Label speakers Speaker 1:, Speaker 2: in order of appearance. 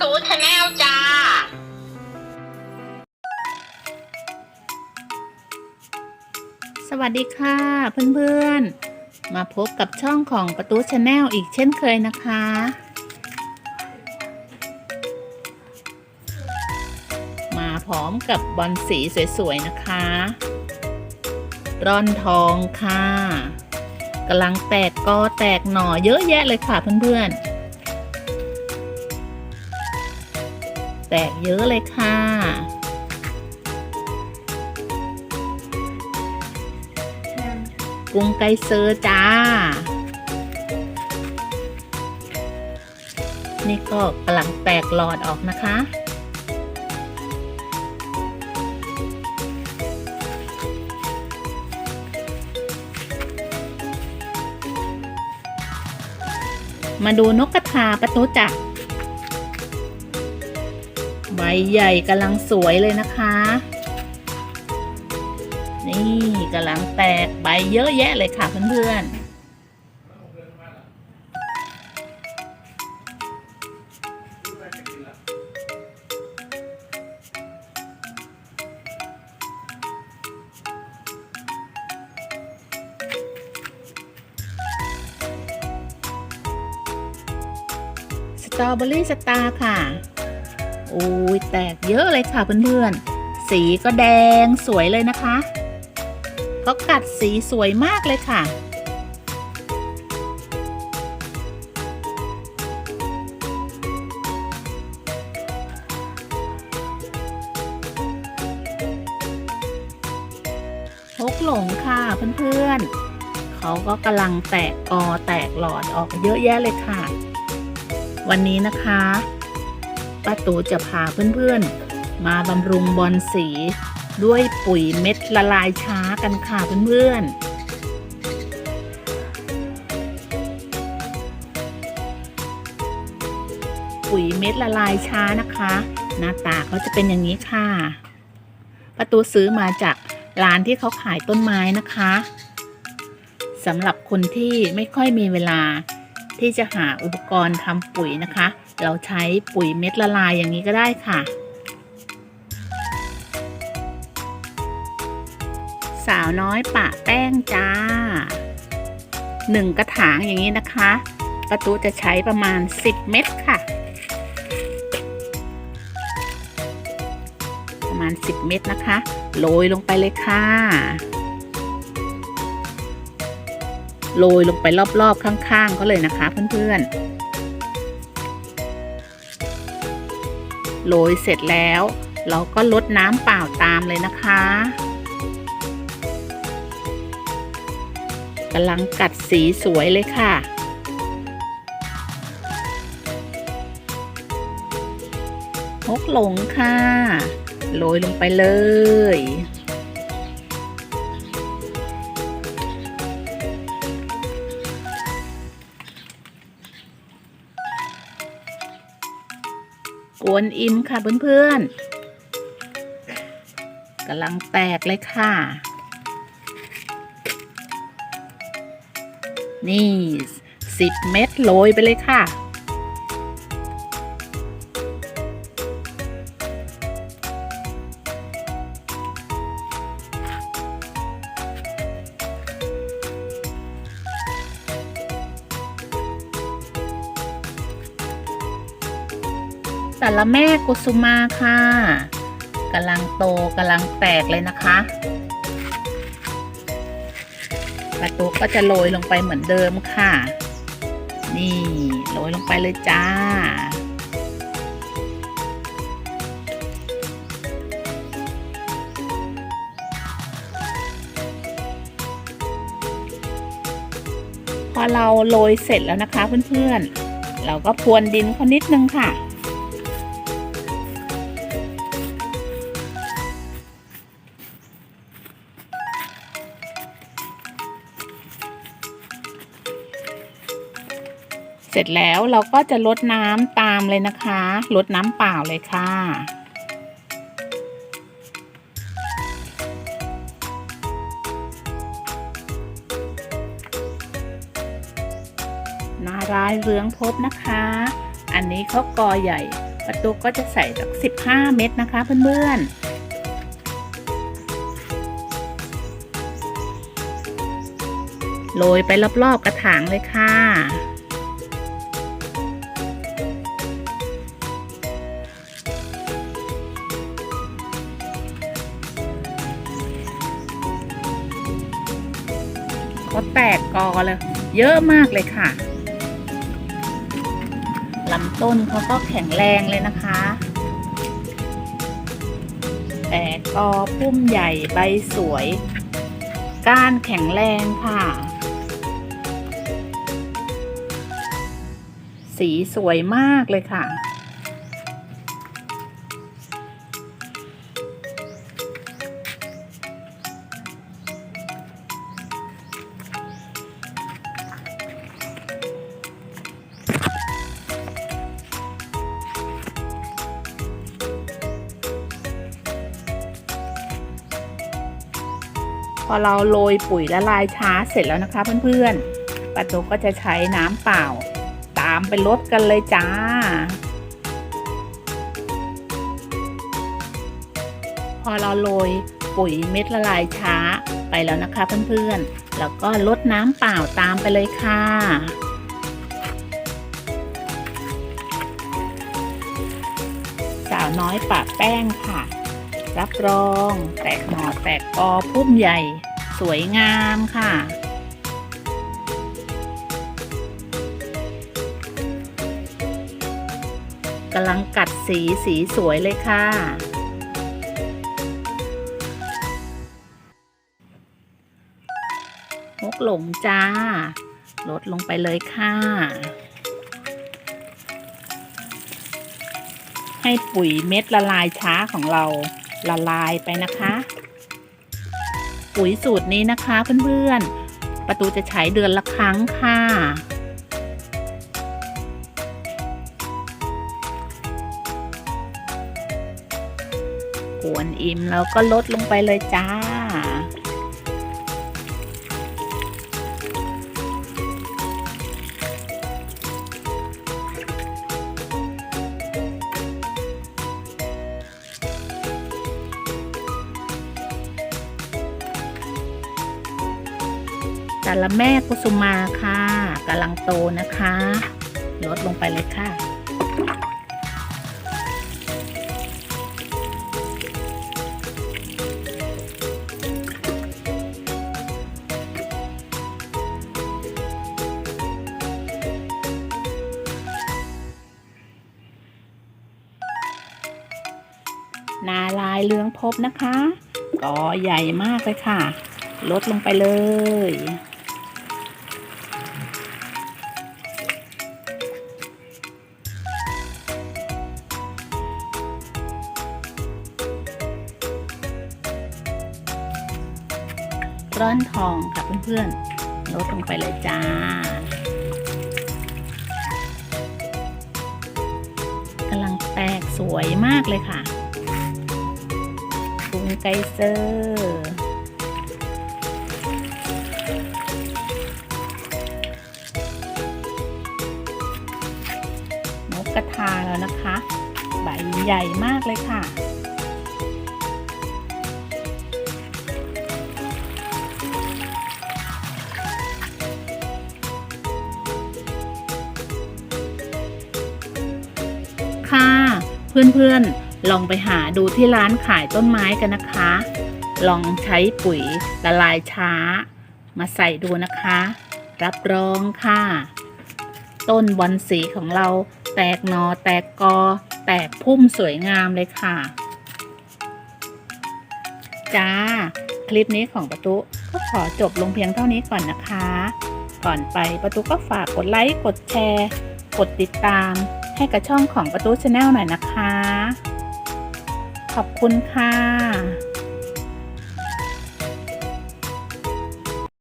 Speaker 1: ตูชาแนลจ้า
Speaker 2: สวัสดีค่ะเพื่อนๆ มาพบกับช่องของประตูชาแนลอีกเช่นเคยนะคะ มาพร้อมกับบอลสีสวยๆนะคะ ร่อนทองค่ะกำลังแตกกอแตกหน่อเยอะแยะเลยค่ะเพื่อนๆ แตกเยอะเลยค่ะ กุ้งไกเซอร์จ้า นี่ก็กำลังแตกหลอดออกนะคะมาดูนกกระทาประตูจักร ใบใหญ่กำลังสวยเลยนะคะ นี่กำลังแตกใบเยอะแยะเลยค่ะเพื่อนๆสตรอเบอรี่สตาร์ค่ะ โอ้ยแตกเยอะเลยค่ะเพื่อนๆ สีก็แดงสวยเลยนะคะเขากัดสีสวยมากเลยค่ะ พกหลงค่ะเพื่อนๆ เขาก็กำลังแตกกอแตกหลอดออกเยอะแยะเลยค่ะ วันนี้นะคะ ป้าตูจะพาเพื่อนๆ มาบำรุงบอลสี ด้วยปุ๋ยเม็ดละลายช้ากันค่ะเพื่อนๆปุ๋ยเม็ดละลายช้านะคะ หน้าตาเขาจะเป็นอย่างนี้ค่ะ ประตูซื้อมาจากร้านที่เขาขายต้นไม้นะคะสำหรับคนที่ไม่ค่อยมีเวลาที่จะหาอุปกรณ์ทำปุ๋ยนะคะ เราใช้ปุ๋ยเม็ดละลายอย่างนี้ก็ได้ค่ะ สาวน้อยปะแป้งจ้าหนึ่งกระถางอย่างนี้นะคะประตูจะใช้ประมาณ 10 เม็ดค่ะ ประมาณ 10 เม็ดนะคะ โรยลงไปเลยค่ะ โรยลงไปรอบๆข้างๆก็เลยนะคะเพื่อนๆ โรยเสร็จแล้ว เราก็ลดน้ำเปล่าตามเลยนะคะกำลังกัดสีสวยเลยค่ะฮกหลงค่ะ โรยลงไปเลย กวนอิมค่ะเพื่อนๆกำลังแตกเลยค่ะ นี่สิบเม็ดโรยไปเลยค่ะ สารแม่กุสุมาค่ะกำลังโตกำลังแตกเลยนะคะประตูก็จะโรยลงไปเหมือนเดิมค่ะ นี่โรยลงไปเลยจ้า พอเราโรยเสร็จแล้วนะคะเพื่อนๆ เราก็พรวนดินเขานิดนึงค่ะ สร็จแล้วเราก็จะลดน้ำตามเลยนะคะลดน้ำเปล่าเลยค่ะนารายเรืองพบนะคะ อันนี้เขากอใหญ่ ประตูก็จะใส่สัก15 เม็ดนะคะเพื่อนๆโรยไปรอบๆกระถางเลยค่ะ กอเลย เยอะมากเลยค่ะลำต้นเขาก็แข็งแรงเลยนะคะ แตกกอพุ่มใหญ่ใบสวย ก้านแข็งแรงค่ะ สีสวยมากเลยค่ะ พอเราโรยปุ๋ยละลายช้าเสร็จแล้วนะคะเพื่อนๆปาตุกก็จะใช้น้ำเปล่า ตามไปลดกันเลยจ้า พอเราโรยปุ๋ยเม็ดละลายช้าไปแล้วนะคะเพื่อนๆ แล้วก็ลดน้ำเปล่าตามไปเลยค่ะสาวน้อยปะแป้งค่ะ รับรอง แตกหน่อแตกกอพุ่มใหญ่ สวยงามค่ะ กำลังกัดสีสีสวยเลยค่ะ มกหลงจ้า ลดลงไปเลยค่ะ ให้ปุ๋ยเม็ดละลายช้าของเราละลายไปนะคะ ปุ๋ยสูตรนี้นะคะเพื่อนๆ ประตูจะใช้เดือนละครั้งค่ะ กวนอิ่มแล้วก็ลดลงไปเลยจ้า กาละแม่กุสุมาค่ะกำลังโตนะคะลดลงไปเลยค่ะ นาลายเรืองพบนะคะกอใหญ่มากเลยค่ะ ลดลงไปเลย ร่อนทองค่ะเพื่อนๆลดลงไปเลยจ้า กำลังแตกสวยมากเลยค่ะกุงไกเซอร์นกกระทาแล้วนะคะ ใบใหญ่มากเลยค่ะ เพื่อนๆ ลองไปหาดูที่ร้านขายต้นไม้กันนะคะ ลองใช้ปุ๋ยละลายช้า มาใส่ดูนะคะ รับรองค่ะ ต้นบอนสีของเราแตกหนอแตกกอ แตกพุ่มสวยงามเลยค่ะ จ้า คลิปนี้ของประตุก็ขอจบลงเพียงเท่านี้ก่อนนะคะ ก่อนไปประตุก็ฝากกดไลค์ กดแชร์ กดติดตาม ให้กับช่องของประตูชาแนลหน่อยนะคะ ขอบคุณค่ะ